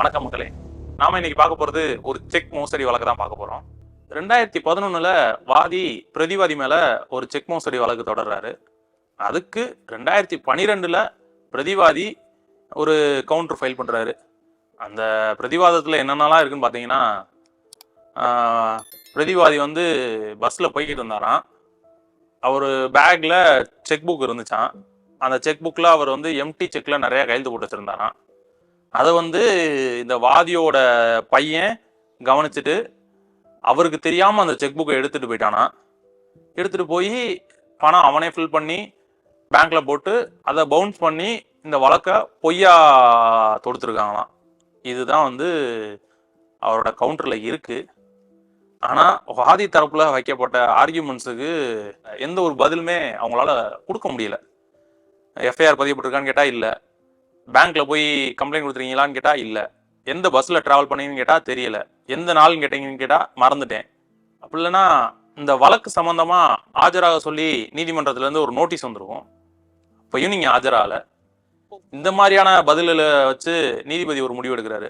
வணக்கம் மக்களே நாம இன்னைக்கு பார்க்க போறது ஒரு செக் மோசடி வழக்கு தான் பார்க்க போறோம். ரெண்டாயிரத்தி பதினொன்னுல வாதி பிரதிவாதி மேல ஒரு செக் மோசடி வழக்கு தொடர்றாரு. அதுக்கு ரெண்டாயிரத்தி பனிரெண்டுல பிரதிவாதி ஒரு கவுண்டர் ஃபைல் பண்றாரு. அந்த பிரதிவாதத்துல என்னென்னலாம் இருக்குன்னு பார்த்தீங்கன்னா பிரதிவாதி வந்து பஸ்ல போய்கிட்டு இருந்தாராம். அவர் பேக்ல செக் புக் இருந்துச்சான் அந்த செக் புக்கில் அவர் வந்து எம்டி செக்கில் நிறையா கையெழுத்து போட்டு வச்சுருந்தாராம். அதை வந்து இந்த வாதியோட பையன் கவனிச்சுட்டு அவருக்கு தெரியாமல் அந்த செக் புக்கை எடுத்துகிட்டு போயிட்டானா. எடுத்துட்டு போய் பணம் அவனே ஃபில் பண்ணி பேங்க்கில் போட்டு அதை பவுன்ஸ் பண்ணி இந்த வழக்கை பொய்யா தொடுத்துருக்காங்களாம். இதுதான் வந்து அவரோட கவுண்டரில் இருக்குது ஆனால் வாதி தரப்பில் வைக்கப்பட்ட ஆர்கியூமெண்ட்ஸுக்கு எந்த ஒரு பதிலுமே அவங்களால கொடுக்க முடியல. எஃப்ஐஆர் பதியப்பட்டிருக்கான்னு கேட்டால் இல்லை. பேங்க்ல போய் கம்ப்ளைண்ட் கொடுத்துருக்கீங்களான்னு கேட்டா இல்ல. எந்த பஸ்ல டிராவல் பண்ணீங்கன்னு கேட்டா தெரியல. எந்த நாள்னு கேட்டீங்கன்னு கேட்டா மறந்துட்டேன். அப்படி இல்லைன்னா இந்த வழக்கு சம்பந்தமா ஆஜராக சொல்லி நீதிமன்றத்துல இருந்து ஒரு நோட்டீஸ் வந்திருக்கும். அப்பயும் நீங்க ஆஜராகல. இந்த மாதிரியான பதிலில் வச்சு நீதிபதி ஒரு முடிவு எடுக்கிறாரு.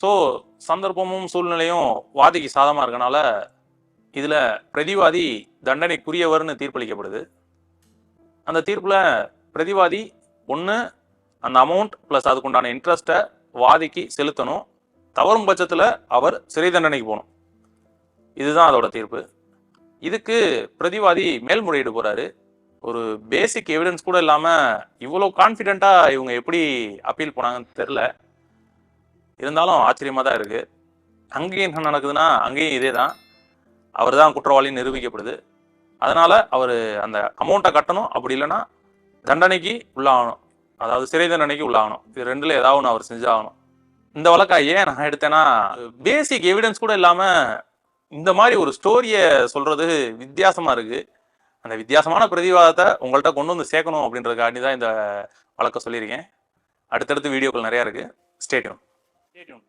ஸோ சந்தர்ப்பமும் சூழ்நிலையும் வாதிக்கு சாதமாக இருக்கனால இதில் பிரதிவாதி தண்டனைக்குரியவர்னு தீர்ப்பளிக்கப்படுது. அந்த தீர்ப்பில் பிரதிவாதி ஒன்று அந்த அமௌண்ட் ப்ளஸ் அதுக்குண்டான இன்ட்ரெஸ்ட்டை வாதிக்கு செலுத்தணும். தவறும் பட்சத்தில் அவர் சிறை தண்டனைக்கு போகணும். இதுதான் அதோட தீர்ப்பு. இதுக்கு பிரதிவாதி மேல்முறையீடு போகிறாரு ஒரு பேசிக் எவிடன்ஸ் கூட இல்லாமல் இவ்வளோ கான்ஃபிடெண்ட்டாக இவங்க எப்படி அப்பீல் போனாங்கன்னு தெரில இருந்தாலும் ஆச்சரியமாக தான் இருக்குது அங்கேயும் என்ன நடக்குதுன்னா அங்கேயும் இதே தான் அவர் தான் குற்றவாளி நிரூபிக்கப்படுது. அதனால் அவர் அந்த அமௌண்ட்டை கட்டணும். அப்படி இல்லைன்னா தண்டனைக்கு உள்ளாகணும். அதாவது சிறை தண்டனைக்கு உள்ளாகணும். இது ரெண்டுல ஏதாவது ஒன்று அவர் செஞ்சாகணும். இந்த வழக்கா ஏன் நான் எடுத்தேன்னா பேசிக் எவிடன்ஸ் கூட இல்லாமல் இந்த மாதிரி ஒரு ஸ்டோரியை சொல்றது வித்தியாசமா இருக்கு. அந்த வித்தியாசமான பிரதிவாதத்தை உங்கள்கிட்ட கொண்டு வந்து சேர்க்கணும் அப்படின்றதுக்காண்டி தான் இந்த வழக்கை சொல்லியிருக்கேன். அடுத்தடுத்து வீடியோக்கள் நிறையா இருக்குது ஸ்டேடியம் ஸ்டேடியம்